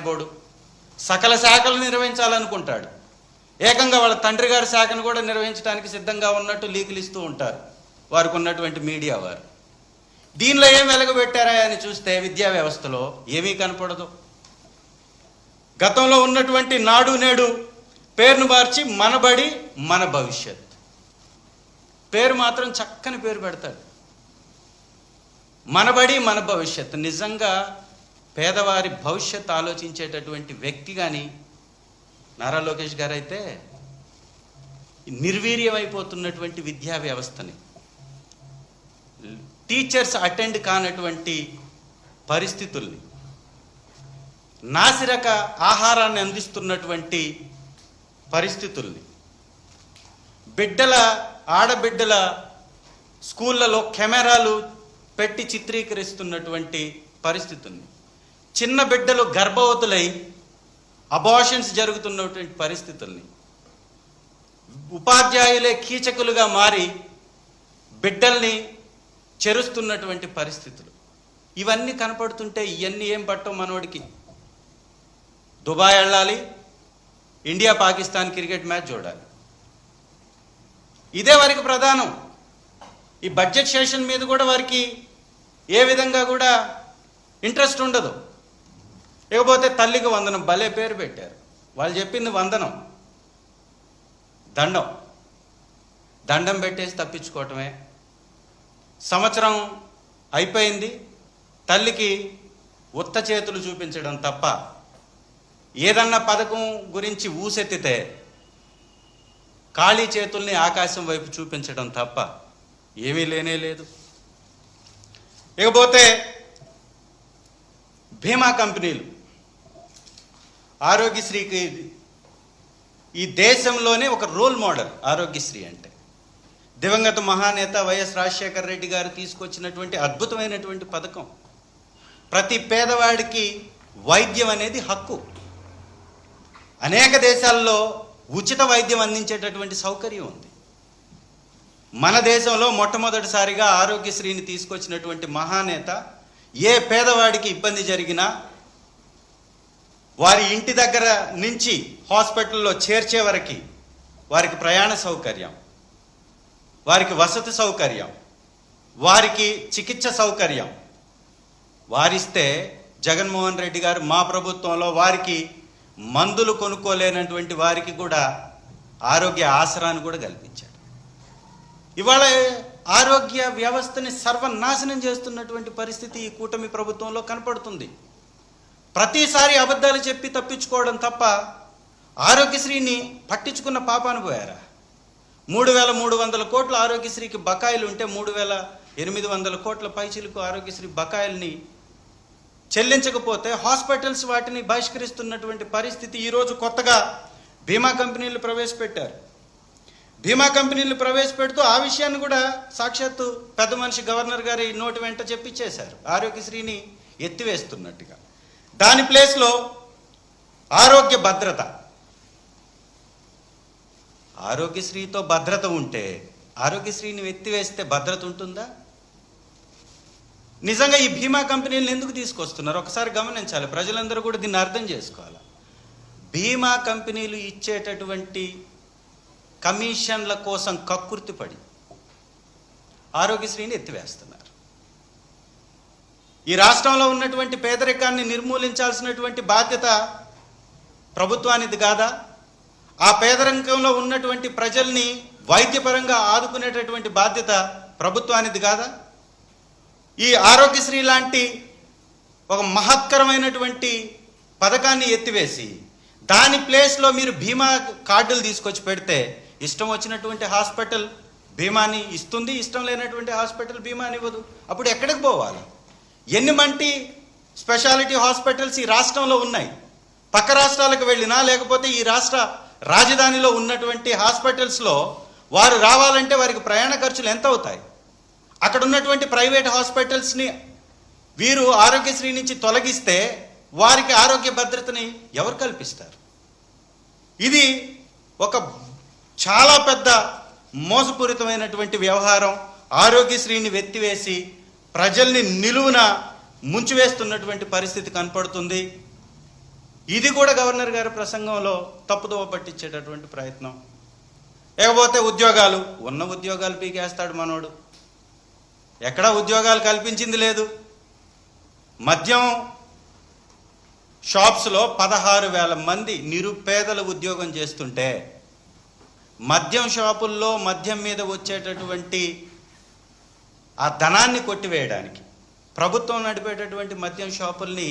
Board సకల శాఖలు నిర్వహించాలనుకుంటాడు. ఏకంగా వాళ్ళ తండ్రి గారి శాఖను కూడా నిర్వహించడానికి సిద్ధంగా ఉన్నట్టు లీకులు ఇస్తూ ఉంటారు. వారికి ఉన్నటువంటి మీడియా వారు. దీనిలో ఏం వెలగబెట్టారా అని చూస్తే విద్యా వ్యవస్థలో ఏమీ కనపడదు. గతంలో ఉన్నటువంటి నాడు నేడు పేరును మార్చి మనబడి మన భవిష్యత్. పేరు మాత్రం చక్కని పేరు పెడతాడు. మనబడి మన భవిష్యత్. నిజంగా పేదవారి భవిష్యత్ ఆలోచించేటటువంటి వ్యక్తి కానీ నారా లోకేష్ గారు అయితే నిర్వీర్యమైపోతున్నటువంటి విద్యా వ్యవస్థని. టీచర్స్ అటెండ్ కానటువంటి పరిస్థితుల్ని. నాసిరక ఆహారాన్ని అందిస్తున్నటువంటి పరిస్థితుల్ని. బిడ్డల ఆడబిడ్డల స్కూళ్ళలో కెమెరాలు పెట్టి చిత్రీకరిస్తున్నటువంటి పరిస్థితుల్ని. చిన్న బిడ్డలు గర్భవతులై అబార్షన్స్ జరుగుతున్నటువంటి పరిస్థితుల్ని. ఉపాధ్యాయులే కీచకులుగా మారి బిడ్డల్ని చెరుస్తున్నటువంటి పరిస్థితులు. ఇవన్నీ కనపడుతుంటే ఇవన్నీ ఏం పట్టం మనోడికి. దుబాయ్ వెళ్ళాలి ఇండియా పాకిస్తాన్ క్రికెట్ మ్యాచ్ చూడాలి. ఇదే వారికి ప్రధానం. ఈ బడ్జెట్ సెషన్ మీద కూడా వారికి ఏ విధంగా కూడా ఇంట్రెస్ట్ ఉండదు. ఇకపోతే తల్లికి వందనం భలే పేరు పెట్టారు. వాళ్ళు చెప్పింది వందనం. దండం. దండం పెట్టేసి తప్పించుకోవటమే. సంవత్సరం అయిపోయింది. తల్లికి ఉత్త చేతులు చూపించడం తప్ప ఏదన్నా పథకం గురించి ఊసెత్తితే ఖాళీ చేతుల్ని ఆకాశం వైపు చూపించడం తప్ప ఏమీ లేనే లేదు. ఇకపోతే బీమా కంపెనీలు ఆరోగ్యశ్రీకి ఈ దేశంలోనే ఒక రోల్ మోడల్ ఆరోగ్యశ్రీ అంటే. దివంగత మహానేత వైఎస్ రాజశేఖర రెడ్డి గారు తీసుకొచ్చినటువంటి అద్భుతమైనటువంటి పథకం. ప్రతి పేదవాడికి వైద్యం అనేది హక్కు. అనేక దేశాల్లో ఉచిత వైద్యం అందించేటటువంటి సౌకర్యం ఉంది. మన దేశంలో మొట్టమొదటిసారిగా ఆరోగ్యశ్రీని తీసుకొచ్చినటువంటి మహానేత ఏ పేదవాడికి ఇబ్బంది జరిగినా వారి ఇంటి దగ్గర నుంచి హాస్పిటల్లో చేర్చే వరకు వారికి ప్రయాణ సౌకర్యం వారికి వసతి సౌకర్యం వారికి చికిత్స సౌకర్యం. వారిస్తే జగన్మోహన్ రెడ్డి గారు మా ప్రభుత్వంలో వారికి మందులు కొనుక్కోలేనటువంటి వారికి కూడా ఆరోగ్య ఆసరాన్ని కూడా కల్పించాడు ఇవాళ ఆరోగ్య వ్యవస్థని సర్వనాశనం చేస్తున్నటువంటి పరిస్థితి ఈ కూటమి ప్రభుత్వంలో కనపడుతుంది. ప్రతిసారి అబద్ధాలు చెప్పి తప్పించుకోవడం తప్ప ఆరోగ్యశ్రీని పట్టించుకున్న పాపాను పోయారా మూడు వేల మూడు వందల కోట్ల ఆరోగ్యశ్రీకి బకాయిలు ఉంటే మూడు వేల ఎనిమిది వందల కోట్ల పైచిలకు ఆరోగ్యశ్రీ బకాయిల్ని చెల్లించకపోతే హాస్పిటల్స్ వాటిని బహిష్కరిస్తున్నటువంటి పరిస్థితి ఈరోజు కొత్తగా బీమా కంపెనీలు ప్రవేశపెట్టారు. బీమా కంపెనీలు ప్రవేశపెడుతూ ఆ విషయాన్ని కూడా సాక్షాత్తు పెద్ద మనిషి గవర్నర్ గారి నోటి వెంట చెప్పించేశారు ఆరోగ్యశ్రీని ఎత్తివేస్తున్నట్టుగా. దాని ప్లేస్లో ఆరోగ్య భద్రత. ఆరోగ్యశ్రీతో భద్రత ఉంటే ఆరోగ్యశ్రీని ఎత్తివేస్తే భద్రత ఉంటుందా? నిజంగా ఈ బీమా కంపెనీలను ఎందుకు తీసుకొస్తున్నారు? ఒకసారి గమనించాలి. ప్రజలందరూ కూడా దీన్ని అర్థం చేసుకోవాలి. బీమా కంపెనీలు ఇచ్చేటటువంటి కమిషన్ల కోసం కక్కుర్తిపడి ఆరోగ్యశ్రీని ఎత్తివేస్తున్నారు. ఈ రాష్ట్రంలో ఉన్నటువంటి పేదరికాన్ని నిర్మూలించాల్సినటువంటి బాధ్యత ప్రభుత్వానిది కాదా? ఆ పేదరికంలో ఉన్నటువంటి ప్రజల్ని వైద్యపరంగా ఆదుకునేటటువంటి బాధ్యత ప్రభుత్వానిది కాదా? ఈ ఆరోగ్యశ్రీ లాంటి ఒక మహత్తరమైనటువంటి పథకాన్ని ఎత్తివేసి దాని ప్లేస్లో మీరు బీమా కార్డులు తీసుకొచ్చి పెడితే ఇష్టం వచ్చినటువంటి హాస్పిటల్ బీమాని ఇస్తుంది ఇష్టం లేనటువంటి హాస్పిటల్ బీమాని ఇవ్వదు. అప్పుడు ఎక్కడికి పోవాలి? ఎన్ని మంటి స్పెషాలిటీ హాస్పిటల్స్ ఈ రాష్ట్రంలో ఉన్నాయి. పక్క రాష్ట్రాలకు వెళ్ళినా లేకపోతే ఈ రాష్ట్ర రాజధానిలో ఉన్నటువంటి హాస్పిటల్స్లో వారు రావాలంటే వారికి ప్రయాణ ఖర్చులు ఎంత అవుతాయి? అక్కడ ఉన్నటువంటి ప్రైవేట్ హాస్పిటల్స్ని వీరు ఆరోగ్యశ్రీ నుంచి తొలగిస్తే వారికి ఆరోగ్య భద్రతని ఎవరు కల్పిస్తారు? ఇది ఒక చాలా పెద్ద మోసపూరితమైనటువంటి వ్యవహారం. ఆరోగ్యశ్రీని వెత్తివేసి ప్రజల్ని నిలువున ముంచివేస్తున్నటువంటి పరిస్థితి కనపడుతుంది. ఇది కూడా గవర్నర్ గారి ప్రసంగంలో తప్పుదోవ పట్టించేటటువంటి ప్రయత్నం. లేకపోతే ఉద్యోగాలు ఉన్న ఉద్యోగాలు పీకేస్తాడు మనోడు. ఎక్కడా ఉద్యోగాలు కల్పించింది లేదు. మద్యం షాప్స్లో పదహారు వేల మంది నిరుపేదలు ఉద్యోగం చేస్తుంటే మద్యం షాపుల్లో మద్యం మీద వచ్చేటటువంటి ఆ ధనాన్ని కొట్టివేయడానికి ప్రభుత్వం నడిపేటటువంటి మద్యం షాపుల్ని